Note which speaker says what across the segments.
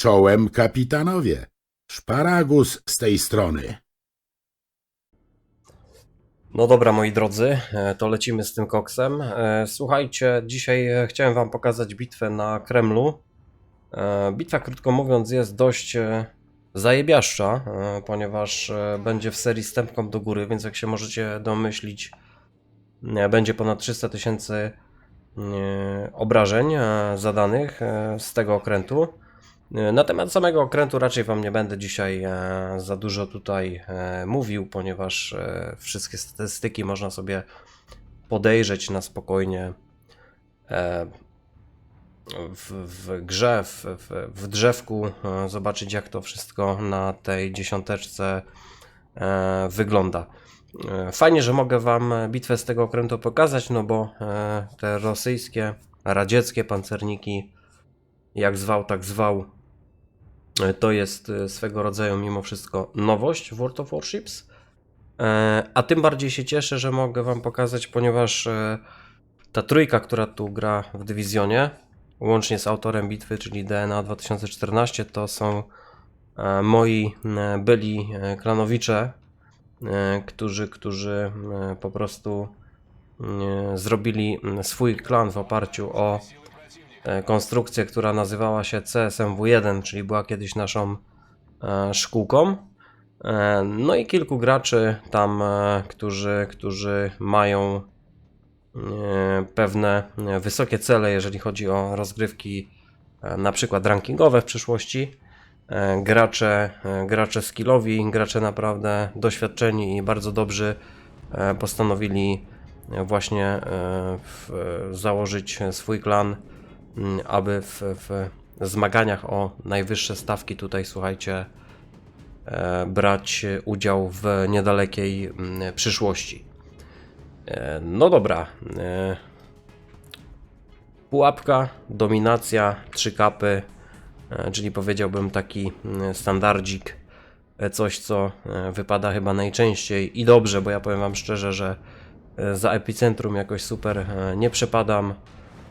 Speaker 1: Czołem kapitanowie. Szparagus z tej strony.
Speaker 2: No dobra, moi drodzy, e, to lecimy z tym koksem. E, Słuchajcie, dzisiaj e, chciałem Wam pokazać bitwę na Kremlu. Bitwa, krótko mówiąc, jest dość zajebiaszcza, ponieważ będzie w serii stępką do góry, więc jak się możecie domyślić, będzie ponad 300 tysięcy obrażeń zadanych z tego okrętu. E, Na temat samego okrętu raczej Wam nie będę dzisiaj e, za dużo tutaj e, mówił, ponieważ wszystkie statystyki można sobie podejrzeć na spokojnie w, w grze, w, w, w drzewku, zobaczyć jak to wszystko na tej dziesiąteczce wygląda. Fajnie, że mogę Wam bitwę z tego okrętu pokazać, no bo te rosyjskie, radzieckie pancerniki, jak zwał, tak zwał, To jest e, swego rodzaju mimo wszystko nowość w World of Warships. E, A tym bardziej się cieszę, że mogę Wam pokazać, ponieważ e, ta trójka, która tu gra w dywizjonie, łącznie z autorem bitwy, czyli DNA 2014, to są moi byli klanowicze, którzy, którzy po prostu zrobili swój klan w oparciu o konstrukcję, która nazywała się CSMW1, czyli była kiedyś naszą e, szkółką. E, No i kilku graczy tam, e, którzy, którzy mają e, pewne e, wysokie cele, jeżeli chodzi o rozgrywki, e, na przykład rankingowe w przyszłości. E, Gracze, e, gracze skillowi, gracze naprawdę doświadczeni i bardzo dobrzy e, postanowili e, właśnie e, założyć swój klan aby w, w zmaganiach o najwyższe stawki tutaj, słuchajcie, e, brać udział w niedalekiej mm, przyszłości. E, No dobra. e, Pułapka, dominacja, trzy kapy, czyli powiedziałbym taki mm, standardzik, coś co wypada chyba najczęściej i dobrze, bo ja powiem Wam szczerze, że za epicentrum jakoś super nie przepadam.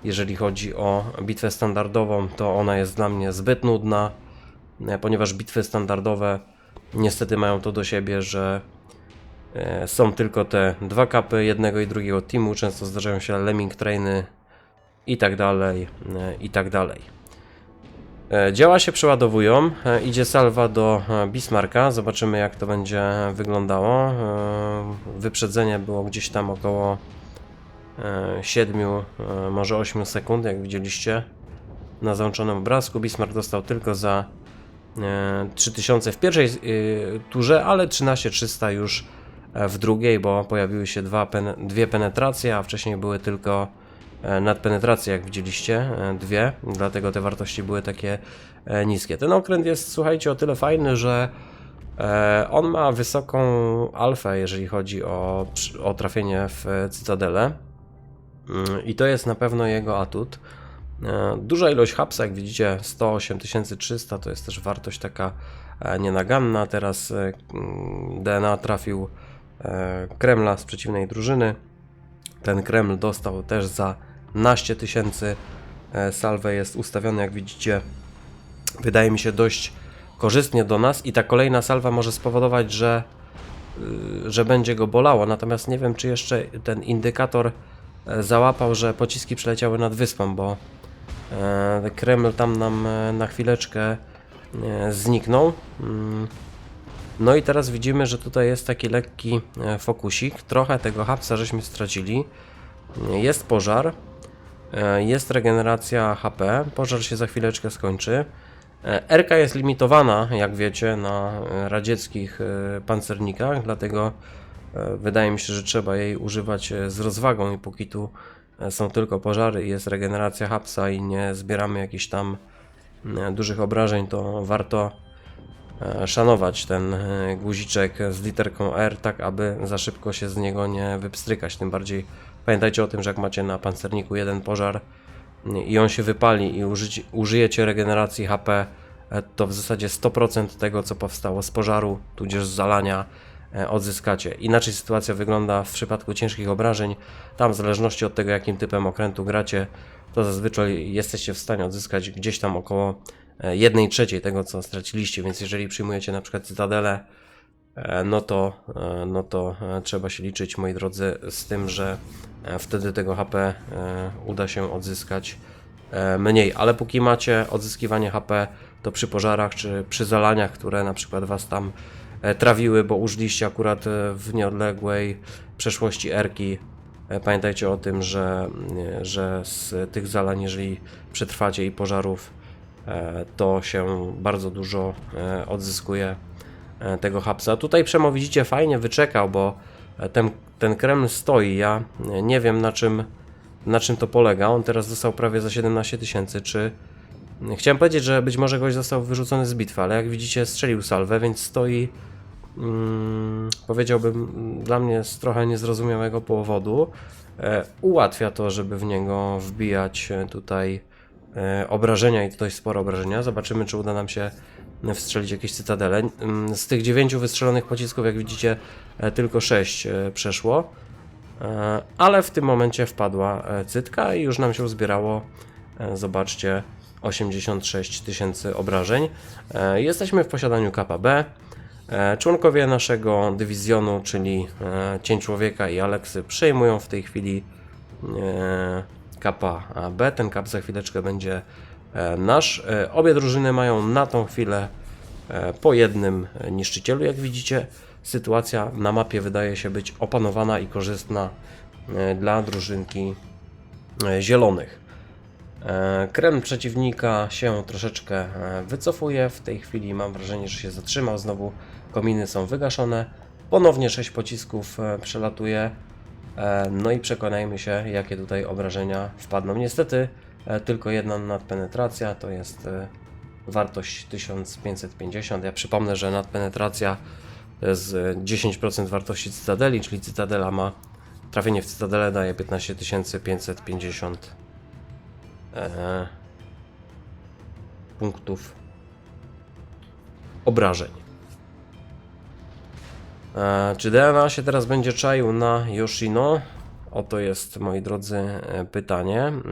Speaker 2: Jeżeli chodzi o bitwę standardową, to ona jest dla mnie zbyt nudna, e, ponieważ bitwy standardowe niestety mają to do siebie, że e, są tylko te dwa kapy jednego i drugiego teamu, często zdarzają się lemming trainy i tak dalej, e, i tak dalej. Działa się przeładowują, idzie salwa do Bismarcka, zobaczymy jak to będzie wyglądało. Wyprzedzenie było gdzieś tam około 7, może 8 sekund, jak widzieliście na załączonym obrazku. Bismarck dostał tylko za e, 3000 w pierwszej e, turze, ale 13300 już e, w drugiej, bo pojawiły się dwa dwie penetracje, a wcześniej były tylko e, nadpenetracje, jak widzieliście, e, dwie, dlatego te wartości były takie e, niskie. Ten okręt jest, słuchajcie, o tyle fajny, że e, on ma wysoką alfę, jeżeli chodzi o, o trafienie w e, cytadelę. I to jest na pewno jego atut. E, Duża ilość hapsa, jak widzicie, 108 300 to jest też wartość taka e, nienaganna. Teraz e, mm, DNA trafił Kremla z przeciwnej drużyny. Ten Kreml dostał też za naście tysięcy. Salwę jest ustawiony, jak widzicie, wydaje mi się dość korzystnie do nas i ta kolejna salwa może spowodować, że, y, że będzie go bolało. Natomiast nie wiem, czy jeszcze ten indykator załapał, że pociski przeleciały nad wyspą, bo e, Kreml tam nam e, na chwileczkę e, zniknął. Mm. No i teraz widzimy, że tutaj jest taki lekki e, fokusik. Trochę tego hapsa żeśmy stracili. Jest pożar. E, Jest regeneracja HP. Pożar się za chwileczkę skończy. E, RK jest limitowana, jak wiecie, na e, radzieckich e, pancernikach, dlatego e, wydaje mi się, że trzeba jej używać e, z rozwagą i póki tu e, są tylko pożary i jest regeneracja hapsa i nie zbieramy jakichś tam e, dużych obrażeń, to warto e, szanować ten e, guziczek z literką R, tak aby za szybko się z niego nie wypstrykać. Tym bardziej pamiętajcie o tym, że jak macie na pancerniku jeden pożar mm, i on się wypali i użyjecie regeneracji HP, e, to w zasadzie 100% tego, co powstało z pożaru, tudzież z zalania, e, odzyskacie. Inaczej sytuacja wygląda w przypadku ciężkich obrażeń. Tam, w zależności od tego, jakim typem okrętu gracie, to zazwyczaj jesteście w stanie odzyskać gdzieś tam około e, jednej trzeciej tego, co straciliście, więc jeżeli przyjmujecie na przykład Cytadelę, e, no to, e, no to e, trzeba się liczyć, moi drodzy, z tym, że e, wtedy tego HP e, uda się odzyskać e, mniej. Ale póki macie odzyskiwanie HP, to przy pożarach czy przy zalaniach, które na przykład was tam e, trawiły, bo użyliście akurat e, w nieodległej przeszłości erki, e, pamiętajcie o tym, że, e, że z tych zalań, jeżeli przetrwacie i pożarów, e, to się bardzo dużo e, odzyskuje e, tego hapsa. Tutaj Przemo widzicie fajnie wyczekał, bo e, ten, ten Kreml stoi. Ja e, nie wiem na czym, na czym to polega. On teraz dostał prawie za 17 tysięcy. Czy chciałem powiedzieć, że być może goś został wyrzucony z bitwy, ale jak widzicie strzelił salwę, więc stoi mm, powiedziałbym mm, dla mnie z trochę niezrozumiałego powodu. E, ułatwia to, żeby w niego wbijać e, tutaj e, obrażenia i dość spore obrażenia. Zobaczymy, czy uda nam się wstrzelić jakieś cytadele. Mm, Z tych dziewięciu wystrzelonych pocisków, jak widzicie, tylko sześć przeszło. Ale w tym momencie wpadła cytka i już nam się uzbierało, e, zobaczcie, 86 tysięcy obrażeń. Jesteśmy w posiadaniu KPB. E, Członkowie naszego dywizjonu, czyli e, Cień Człowieka i Aleksy, przejmują w tej chwili e, kapa B. Ten kap za chwileczkę będzie e, nasz. E, Obie drużyny mają na tą chwilę e, po jednym e, niszczycielu. Jak widzicie, sytuacja na mapie wydaje się być opanowana i korzystna e, dla drużynki e, zielonych. E, Krem przeciwnika się troszeczkę e, wycofuje. W tej chwili mam wrażenie, że się zatrzymał. Znowu kominy są wygaszone. Ponownie 6 pocisków e, przelatuje. E, No i przekonajmy się, jakie tutaj obrażenia wpadną. Niestety e, tylko jedna nadpenetracja to jest wartość 1550. Ja przypomnę, że nadpenetracja e, 10% wartości cytadeli, czyli cytadela ma trafienie w cytadelę daje 15550 e, punktów obrażeń. E, czy DNA się teraz będzie czaił na Yoshino? Oto jest, moi drodzy, e, pytanie. Mm,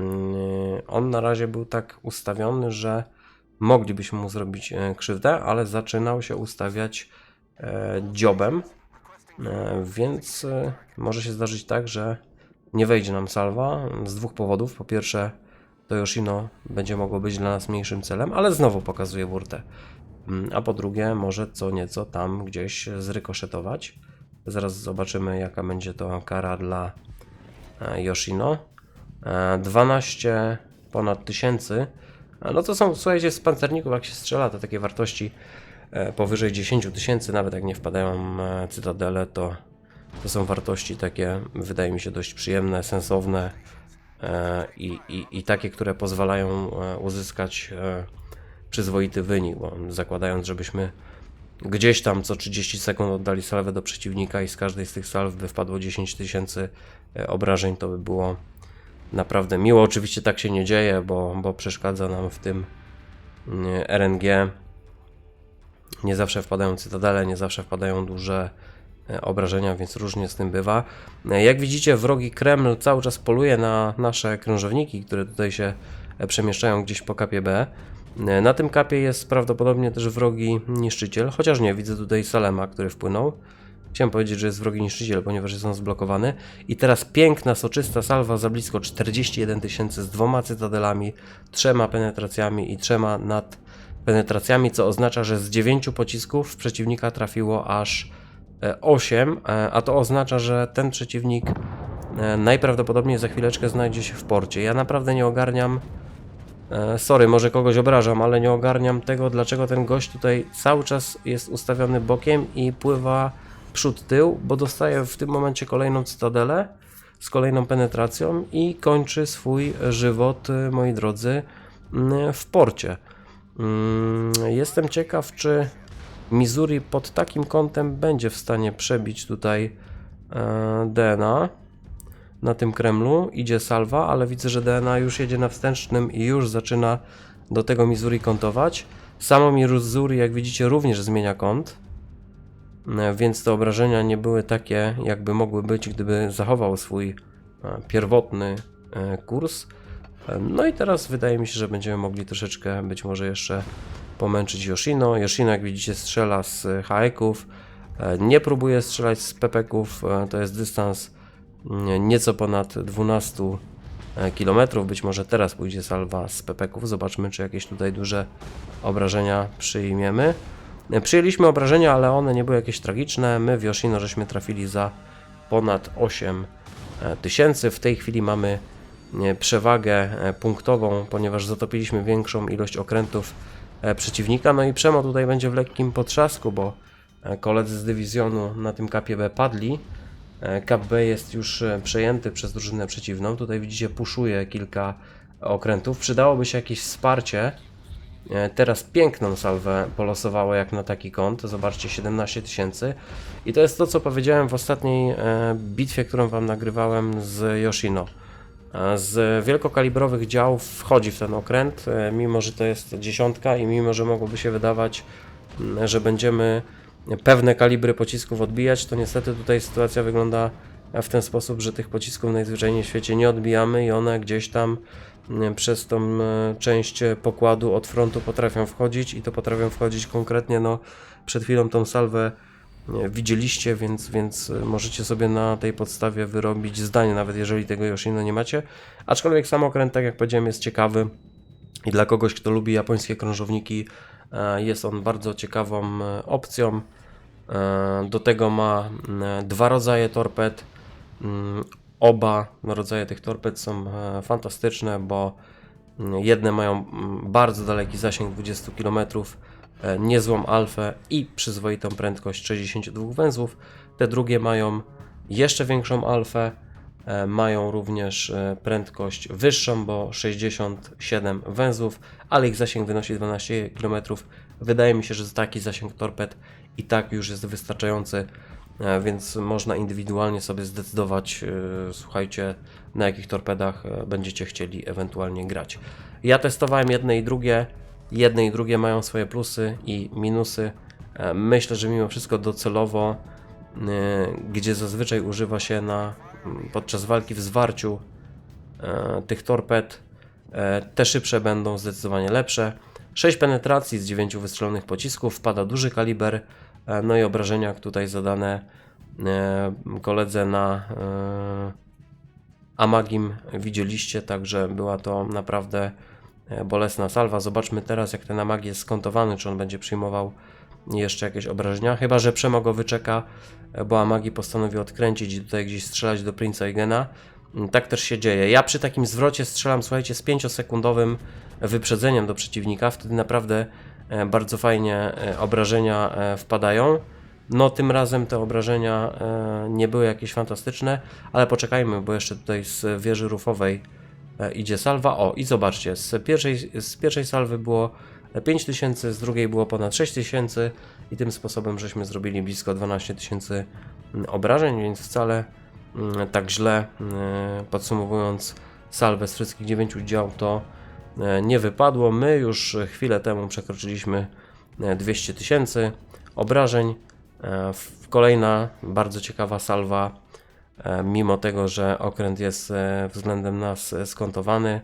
Speaker 2: On na razie był tak ustawiony, że moglibyśmy mu zrobić e, krzywdę, ale zaczynał się ustawiać dziobem, więc może się zdarzyć tak, że nie wejdzie nam salwa z dwóch powodów. Po pierwsze, to Yoshino będzie mogło być dla nas mniejszym celem, ale znowu pokazuje burtę. Mm, A po drugie, może co nieco tam gdzieś zrykoszetować. Zaraz zobaczymy, jaka będzie to kara dla e, Yoshino. E, 12 ponad tysięcy. E, No to są, słuchajcie, z pancerników, jak się strzela, to takie wartości e, powyżej 10 tysięcy, nawet jak nie wpadają e, cytadele, to, to są wartości takie, wydaje mi się, dość przyjemne, sensowne e, i, i, i takie, które pozwalają e, uzyskać e, przyzwoity wynik, bo zakładając, żebyśmy gdzieś tam co 30 sekund oddali salwę do przeciwnika i z każdej z tych salw by wpadło 10 tysięcy e, obrażeń, to by było naprawdę miło. Oczywiście tak się nie dzieje, bo, bo przeszkadza nam w tym mm, RNG. Nie zawsze wpadają cytadele, nie zawsze wpadają duże e, obrażenia, więc różnie z tym bywa. E, Jak widzicie, wrogi Kreml cały czas poluje na nasze krążowniki, które tutaj się przemieszczają gdzieś po kapie B. E, Na tym kapie jest prawdopodobnie też wrogi niszczyciel, chociaż nie, widzę tutaj Salema, który wpłynął. Chciałem powiedzieć, że jest wrogi niszczyciel, ponieważ jest on zblokowany. I teraz piękna, soczysta salwa za blisko 41 tysięcy z dwoma cytadelami, trzema penetracjami i trzema nadpenetracjami, co oznacza, że z 9 pocisków w przeciwnika trafiło aż 8, a to oznacza, że ten przeciwnik e, najprawdopodobniej za chwileczkę znajdzie się w porcie. Ja naprawdę nie ogarniam. E, Sorry, może kogoś obrażam, ale nie ogarniam tego, dlaczego ten gość tutaj cały czas jest ustawiony bokiem i pływa przód tył, bo dostaje w tym momencie kolejną cytadelę z kolejną penetracją i kończy swój żywot, y, moi drodzy, w porcie. Mm, Jestem ciekaw, czy Missouri pod takim kątem będzie w stanie przebić tutaj e, DNA na tym Kremlu. Idzie salwa, ale widzę, że DNA już jedzie na wstępnym i już zaczyna do tego Missouri kątować. Samo Missouri, jak widzicie, również zmienia kąt, e, więc te obrażenia nie były takie, jakby mogły być, gdyby zachował swój e, pierwotny e, kurs. No i teraz wydaje mi się, że będziemy mogli troszeczkę być może jeszcze pomęczyć Yoshino. Yoshino, jak widzicie, strzela z haeków. Nie próbuje strzelać z pepeków. To jest dystans nieco ponad 12 km. Być może teraz pójdzie salwa z pepeków. Zobaczmy, czy jakieś tutaj duże obrażenia przyjmiemy. E, Przyjęliśmy obrażenia, ale one nie były jakieś tragiczne. My w Yoshino żeśmy trafili za ponad 8 tysięcy. W tej chwili mamy e, przewagę e, punktową, ponieważ zatopiliśmy większą ilość okrętów e, przeciwnika. No i Przemo tutaj będzie w lekkim potrzasku, bo e, koledzy z dywizjonu na tym kapie B padli. E, Kap B jest już e, przejęty przez drużynę przeciwną. Tutaj widzicie, puszuje kilka okrętów. Przydałoby się jakieś wsparcie. E, Teraz piękną salwę polosowało jak na taki kąt. Zobaczcie, 17 tysięcy. I to jest to, co powiedziałem w ostatniej bitwie, którą wam nagrywałem z Yoshino. Z wielkokalibrowych działów wchodzi w ten okręt, mimo że to jest dziesiątka i mimo że mogłoby się wydawać, że będziemy pewne kalibry pocisków odbijać, to niestety tutaj sytuacja wygląda w ten sposób, że tych pocisków najzwyczajniej w świecie nie odbijamy i one gdzieś tam m, przez tą e, część pokładu od frontu potrafią wchodzić i to potrafią wchodzić konkretnie, no przed chwilą tą salwę widzieliście, więc, więc e, możecie sobie na tej podstawie wyrobić zdanie, nawet jeżeli tego Yoshino nie macie. Aczkolwiek sam okręt, tak jak powiedziałem, jest ciekawy i dla kogoś, kto lubi japońskie krążowniki, e, jest on bardzo ciekawą opcją. E, Do tego ma mm, dwa rodzaje torped. Mm, Oba rodzaje tych torped są e, fantastyczne, bo mm, jedne mają bardzo daleki zasięg 20 km, e, niezłą alfę i przyzwoitą prędkość 62 węzłów. Te drugie mają jeszcze większą alfę, mają również prędkość wyższą, bo 67 węzłów, ale ich zasięg wynosi 12 km. Wydaje mi się, że taki zasięg torped i tak już jest wystarczający, e, więc można indywidualnie sobie zdecydować, e, słuchajcie, na jakich torpedach e, będziecie chcieli ewentualnie grać. Ja testowałem jedne i drugie. Jedne i drugie mają swoje plusy i minusy. Myślę, że mimo wszystko docelowo, gdzie zazwyczaj używa się na, podczas walki w zwarciu tych torped, te szybsze będą zdecydowanie lepsze. 6 penetracji z 9 wystrzelonych pocisków, wpada duży kaliber, no i obrażenia tutaj zadane e, koledze na e, Amagim widzieliście, także była to naprawdę e, bolesna salwa. Zobaczmy teraz, jak ten Amag jest skontowany, czy on będzie przyjmował jeszcze jakieś obrażenia. Chyba, że Przemo go wyczeka, e, bo Amagi postanowił odkręcić i tutaj gdzieś strzelać do Prince'a Eugena. Mm, Tak też się dzieje. Ja przy takim zwrocie strzelam, słuchajcie, z 5-sekundowym wyprzedzeniem do przeciwnika. Wtedy naprawdę e, bardzo fajnie e, obrażenia e, wpadają. No, tym razem te obrażenia e, nie były jakieś fantastyczne, ale poczekajmy, bo jeszcze tutaj z wieży rufowej e, idzie salwa. O, i zobaczcie, z pierwszej, z pierwszej salwy było 5000, z drugiej było ponad 6000 i tym sposobem żeśmy zrobili blisko 12 tysięcy obrażeń, więc wcale tak źle, podsumowując salwę z wszystkich 9 dział, to e, nie wypadło. My już chwilę temu przekroczyliśmy e, 200 tysięcy obrażeń. E, Kolejna bardzo ciekawa salwa, e, mimo tego, że okręt jest e, względem nas e, skontowany.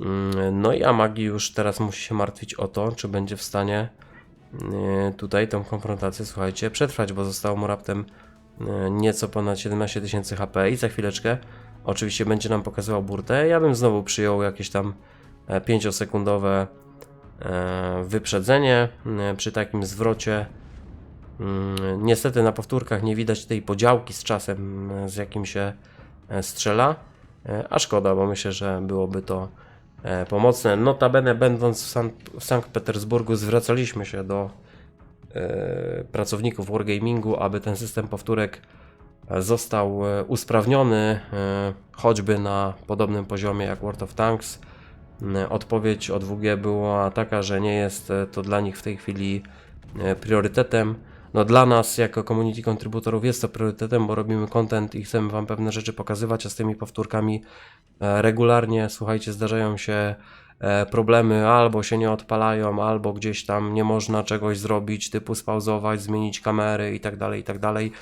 Speaker 2: Mm, No i Amagi już teraz musi się martwić o to, czy będzie w stanie e, tutaj tą konfrontację, słuchajcie, przetrwać, bo zostało mu raptem e, nieco ponad 17 tysięcy HP i za chwileczkę oczywiście będzie nam pokazywał burtę. Ja bym znowu przyjął jakieś tam 5-sekundowe e, wyprzedzenie e, przy takim zwrocie. Mm, Niestety na powtórkach nie widać tej podziałki z czasem, e, z jakim się e, strzela, E, a szkoda, bo myślę, że byłoby to e, pomocne. Notabene, będąc w, w Sankt Petersburgu, zwracaliśmy się do e, pracowników Wargamingu, aby ten system powtórek e, został e, usprawniony, e, choćby na podobnym poziomie jak World of Tanks. M, Odpowiedź od WG była taka, że nie jest e, to dla nich w tej chwili e, priorytetem. No dla nas jako community contributorów jest to priorytetem, bo robimy content i chcemy wam pewne rzeczy pokazywać, a z tymi powtórkami e, regularnie, słuchajcie, zdarzają się e, problemy, albo się nie odpalają, albo gdzieś tam nie można czegoś zrobić, typu spauzować, zmienić kamery i tak dalej, i tak dalej.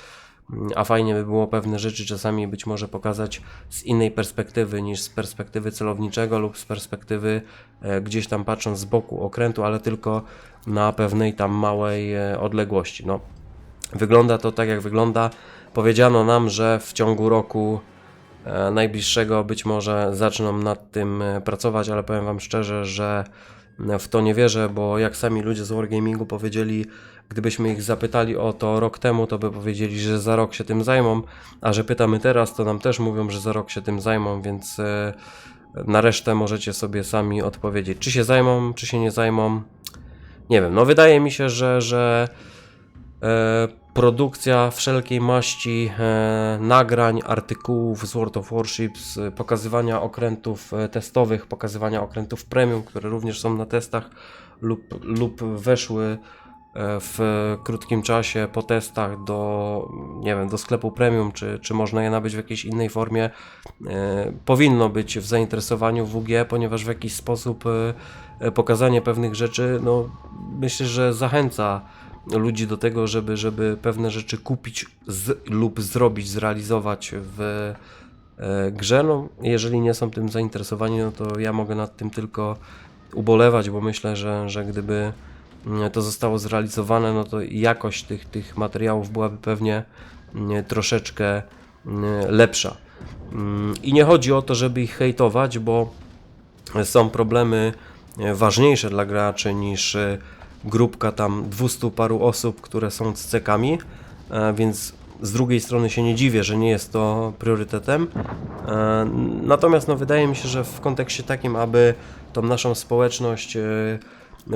Speaker 2: Mm, A fajnie by było pewne rzeczy czasami być może pokazać z innej perspektywy niż z perspektywy celowniczego lub z perspektywy e, gdzieś tam patrząc z boku okrętu, ale tylko na pewnej tam małej e, odległości. No, wygląda to tak jak wygląda. Powiedziano nam, że w ciągu roku e, najbliższego być może zaczną nad tym pracować, ale powiem Wam szczerze, że w to nie wierzę, bo jak sami ludzie z Wargamingu powiedzieli, gdybyśmy ich zapytali o to rok temu, to by powiedzieli, że za rok się tym zajmą, a że pytamy teraz, to nam też mówią, że za rok się tym zajmą, więc e, na resztę możecie sobie sami odpowiedzieć, czy się zajmą, czy się nie zajmą. Nie wiem, no wydaje mi się, że, że e, produkcja wszelkiej maści e, nagrań, artykułów z World of Warships, pokazywania okrętów testowych, pokazywania okrętów premium, które również są na testach lub, lub weszły w krótkim czasie po testach do, nie wiem, do sklepu premium, czy, czy można je nabyć w jakiejś innej formie, e, powinno być w zainteresowaniu WG, ponieważ w jakiś sposób e, e, pokazanie pewnych rzeczy, no myślę, że zachęca ludzi do tego, żeby, żeby pewne rzeczy kupić z, lub zrobić, zrealizować w e, grze. No, jeżeli nie są tym zainteresowani, no to ja mogę nad tym tylko ubolewać, bo myślę, że, że gdyby to zostało zrealizowane, no to jakość tych, tych materiałów byłaby pewnie mm, troszeczkę mm, lepsza. Mm, I nie chodzi o to, żeby ich hejtować, bo są problemy e, ważniejsze dla graczy niż e, grupka tam 200 paru osób, które są cekami, e, więc z drugiej strony się nie dziwię, że nie jest to priorytetem. Natomiast no, wydaje mi się, że w kontekście takim, aby tą naszą społeczność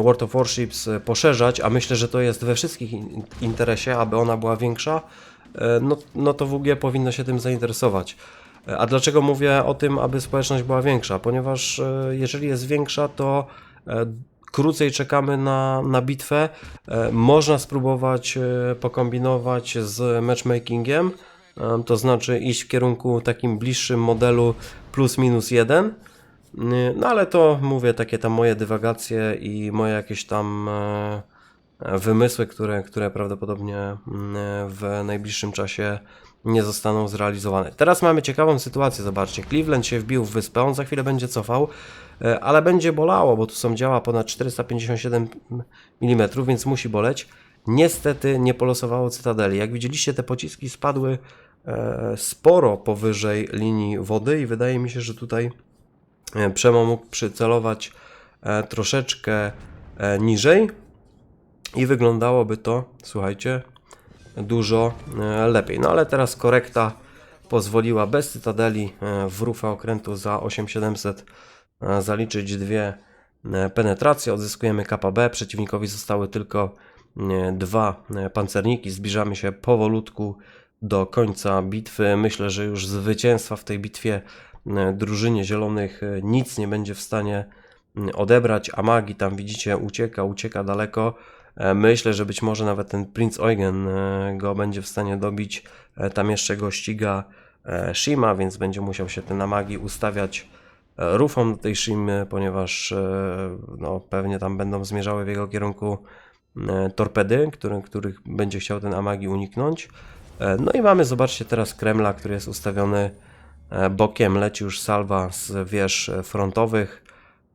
Speaker 2: World of Warships e, poszerzać, a myślę, że to jest we wszystkich in- interesie, aby ona była większa, e, no, no to WG powinno się tym zainteresować. E, A dlaczego mówię o tym, aby społeczność była większa? Ponieważ jeżeli jest większa, to krócej czekamy na, na bitwę. Można spróbować pokombinować z matchmakingiem, to znaczy iść w kierunku takim bliższym modelu plus minus jeden. Nie, No ale to mówię takie tam moje dywagacje i moje jakieś tam e, e, wymysły, które, które prawdopodobnie mm, w najbliższym czasie nie zostaną zrealizowane. Teraz mamy ciekawą sytuację, zobaczcie. Cleveland się wbił w wyspę, on za chwilę będzie cofał, e, ale będzie bolało, bo tu są działa ponad 457 mm, więc musi boleć. Niestety nie polosowało Cytadeli. Jak widzieliście, te pociski spadły e, sporo powyżej linii wody i wydaje mi się, że tutaj e, Przemo mógł przycelować e, troszeczkę e, niżej i wyglądałoby to, słuchajcie, dużo e, lepiej. No ale teraz korekta pozwoliła bez cytadeli e, w rufę okrętu za 8700 e, zaliczyć dwie e, penetracje. Odzyskujemy KPB. Przeciwnikowi zostały tylko e, dwa e, pancerniki. Zbliżamy się powolutku do końca bitwy. Myślę, że już zwycięstwa w tej bitwie e, drużynie zielonych e, nic nie będzie w stanie odebrać. Amagi tam widzicie ucieka, ucieka daleko. E, Myślę, że być może nawet ten Prince Eugen e, go będzie w stanie dobić. E, Tam jeszcze go ściga e, Shima, więc będzie musiał się ten Amagi ustawiać e, rufą do tej Shimy, ponieważ e, no, pewnie tam będą zmierzały w jego kierunku e, torpedy, który, których będzie chciał ten Amagi uniknąć. E, No i mamy, zobaczcie teraz Kremla, który jest ustawiony e, bokiem. Leci już salwa z wież e, frontowych.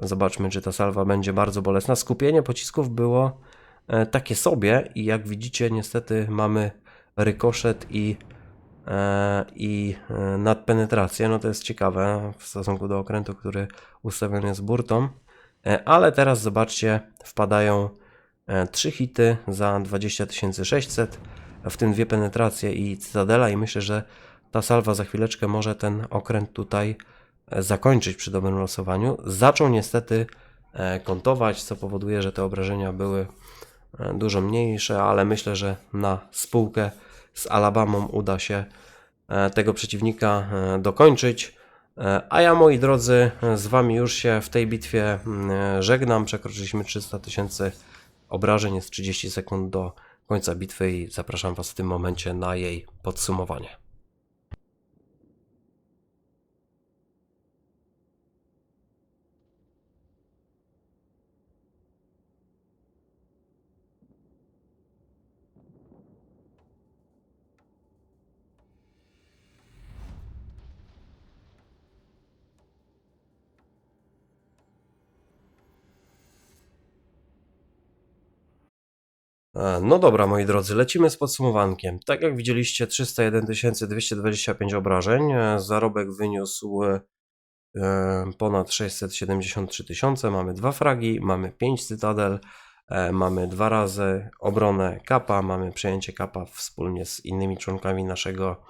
Speaker 2: Zobaczmy, czy ta salwa będzie bardzo bolesna. Skupienie pocisków było e, takie sobie i jak widzicie, niestety mamy rykoszet i, e, i e, nadpenetrację. No to jest ciekawe w stosunku do okrętu, który ustawiony jest burtą. E, Ale teraz zobaczcie, wpadają e, trzy hity za 20 600, w tym dwie penetracje i cytadela i myślę, że ta salwa za chwileczkę może ten okręt tutaj e, zakończyć przy dobrym losowaniu. Zaczął niestety e, kątować, co powoduje, że te obrażenia były e, dużo mniejsze, ale myślę, że na spółkę z Alabamą uda się tego przeciwnika dokończyć. A ja, moi drodzy, z Wami już się w tej bitwie mm, żegnam. Przekroczyliśmy 300 tysięcy obrażeń, jest 30 sekund do końca bitwy i zapraszam Was w tym momencie na jej podsumowanie. No dobra, moi drodzy, lecimy z podsumowankiem. Tak jak widzieliście, 301 225 obrażeń. e, Zarobek wyniósł e, ponad 673 tysiące. Mamy dwa fragi, mamy 5 cytadel, e, mamy dwa razy obronę kapa, mamy przejęcie kapa wspólnie z innymi członkami naszego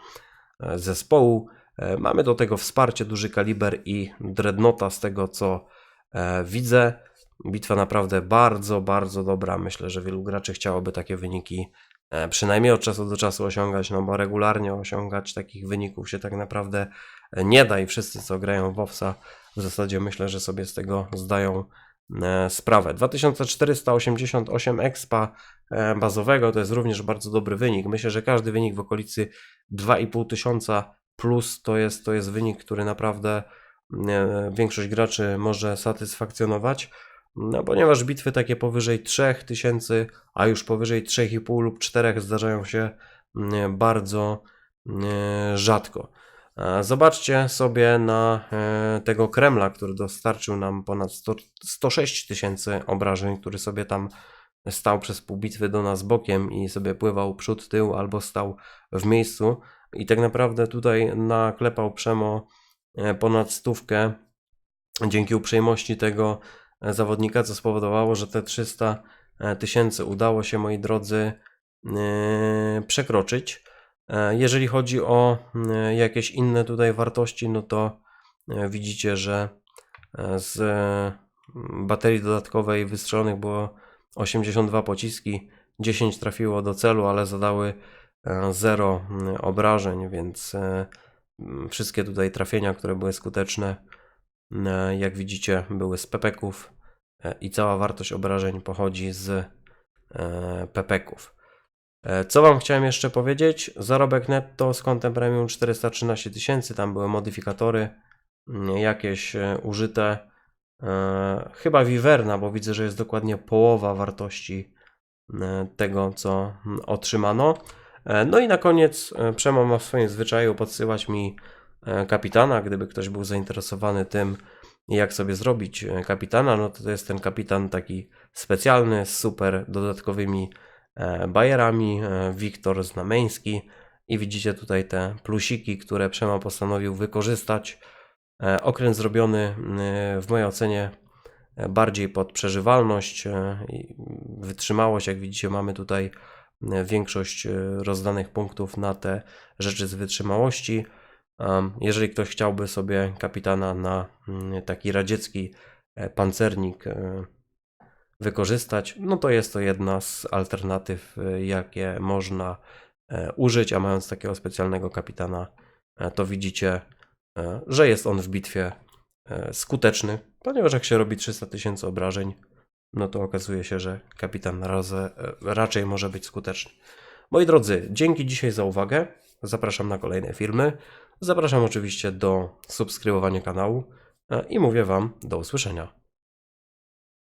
Speaker 2: e, zespołu. E, Mamy do tego wsparcie, duży kaliber i dreadnota z tego co e, widzę. Bitwa naprawdę bardzo, bardzo dobra. Myślę, że wielu graczy chciałoby takie wyniki e, przynajmniej od czasu do czasu osiągać, no bo regularnie osiągać takich wyników się tak naprawdę e, nie da i wszyscy co grają w WoWsa w zasadzie myślę, że sobie z tego zdają e, sprawę. 2488 expa bazowego to jest również bardzo dobry wynik. Myślę, że każdy wynik w okolicy 2,5 tysiąca plus to jest, to jest wynik, który naprawdę większość graczy może satysfakcjonować. No, ponieważ bitwy takie powyżej 3000, a już powyżej 3,5 lub 4 zdarzają się mm, bardzo mm, rzadko. E, Zobaczcie sobie na e, tego Kremla, który dostarczył nam ponad 100, 106 tysięcy obrażeń, który sobie tam stał przez pół bitwy do nas bokiem i sobie pływał przód, tył albo stał w miejscu. I tak naprawdę tutaj naklepał Przemo e, ponad stówkę dzięki uprzejmości tego zawodnika, co spowodowało, że te 300 tysięcy udało się, moi drodzy, yy, przekroczyć. E, Jeżeli chodzi o jakieś inne tutaj wartości, no to e, widzicie, że e, z e, baterii dodatkowej wystrzelonych było 82 pociski, 10 trafiło do celu, ale zadały 0 obrażeń, więc e, wszystkie tutaj trafienia, które były skuteczne, e, jak widzicie, były z pepeków e, i cała wartość obrażeń pochodzi z e, pepeków. E, Co Wam chciałem jeszcze powiedzieć? Zarobek netto z kontem premium 413 tysięcy, tam były modyfikatory jakieś e, użyte. E, Chyba Viverna, bo widzę, że jest dokładnie połowa wartości e, tego, co otrzymano. E, No i na koniec e, Przemo ma w swoim zwyczaju podsyłać mi e, kapitana, gdyby ktoś był zainteresowany tym, jak sobie zrobić e, kapitana, no to to jest ten kapitan taki specjalny z super dodatkowymi e, bajerami, e, Wiktor Znamenski i widzicie tutaj te plusiki, które Przema postanowił wykorzystać. E, Okręt zrobiony e, w mojej ocenie e, bardziej pod przeżywalność e, wytrzymałość, jak widzicie mamy tutaj e, większość e, rozdanych punktów na te rzeczy z wytrzymałości. Jeżeli ktoś chciałby sobie kapitana na mm, taki radziecki e, pancernik e, wykorzystać, no to jest to jedna z alternatyw, e, jakie można użyć, a mając takiego specjalnego kapitana, to widzicie, że jest on w bitwie skuteczny, ponieważ jak się robi 300 tysięcy obrażeń, no to okazuje się, że kapitan raczej może być skuteczny. Moi drodzy, dzięki dzisiaj za uwagę. Zapraszam na kolejne filmy. Zapraszam oczywiście do subskrybowania kanału e, i mówię Wam do usłyszenia.